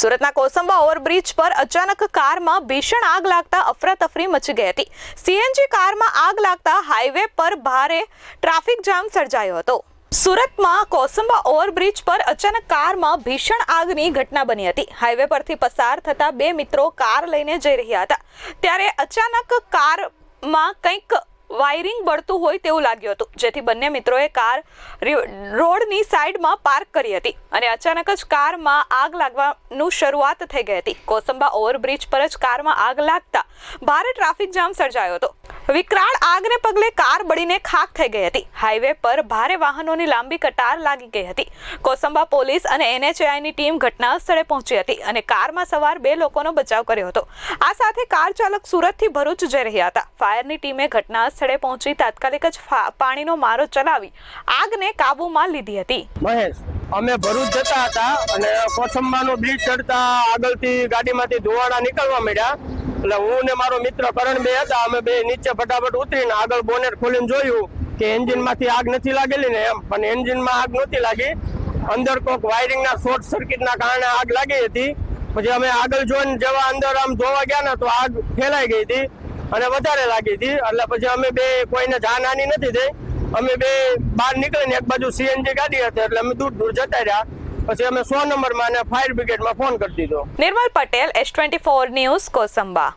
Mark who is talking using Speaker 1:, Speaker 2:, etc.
Speaker 1: સુરતના કોસંબા ઓવરબ્રિજ પર અચાનક કારમાં ભીષણ આગ લાગતા અફરાતફરી મચી ગઈ હતી. સીએનજી કારમાં આગ લાગતા હાઈવે પર ભારે ટ્રાફિક જામ સર્જાયો હતો. સુરતમાં કોસંબા ઓવરબ્રિજ પર અચાનક કારમાં ભીષણ આગની ઘટના બની હતી. હાઈવે પરથી પસાર થતા બે મિત્રો કાર લઈને જઈ રહ્યા હતા. ત્યારે અચાનક કારમાં કંઈક વાયરિંગ બળતું હોય તેવું લાગ્યું હતું. જેથી બંને મિત્રોએ કાર રોડની સાઈડમાં પાર્ક કરી હતી અને અચાનક જ કારમાં આગ લાગવાનું શરૂઆત થઈ ગઈ હતી. કોસંબા ઓવરબ્રિજ પર જ કારમાં આગ લાગતા ભારે ટ્રાફિક જામ સર્જાયો હતો. વિકરાળ આગને પગલે કાર બળીને ખાખ થઈ ગઈ હતી. હાઈવે પર ભારે વાહનોની લાંબી કતાર લાગી ગઈ હતી. કોસંબા પોલીસ અને એનએચએઆઈની ટીમ ઘટના સ્થળે પહોંચી હતી અને કારમાં સવાર બે લોકોનો બચાવ કર્યો હતો. આ સાથે કાર ચાલક સુરતથી ભરૂચ જઈ રહ્યા હતા. ફાયરની ટીમે ઘટના સ્થળે પહોંચી તાત્કાલિક જ પાણીનો મારો ચલાવી આગને કાબૂમાં લીધી હતી.
Speaker 2: મહેશ, અમે ભરૂચ જતા હતા અને કોસંબાનો બ્રિજ ચડતા આગળથી ગાડીમાંથી ધુવાડા નીકળવા માંડ્યા. એટલે હું ને મારો મિત્ર કરણ બે હતા, અમે બે નીચે ફટાફટ ઉતરીને આગળ બોનેટ ખોલીને જોયું કે એન્જિનમાંથી આગ નથી લાગેલી ને એમ. પણ એન્જિનમાં આગ નહોતી લાગી. અંદર કોક વાયરિંગના શોર્ટ સર્કિટના કારણે આગ લાગી હતી. પછી અમે આગળ જોઈને જેવા અંદર આમ જોવા ગયા ને તો આગ ફેલાઈ ગઈ હતી અને વધારે લાગી હતી. એટલે પછી અમે બે કોઈને જાનહાની નથી થઈ. અમે બે બહાર નીકળીને એક બાજુ સીએનજી ગાડી હતી એટલે અમે દૂર દૂર જતા રહ્યા. પછી અમે સો નંબરમાં અને ફાયર બ્રિગેડમાં ફોન કરી દીધો.
Speaker 1: Nirmal Patel, S twenty four news, Kosamba.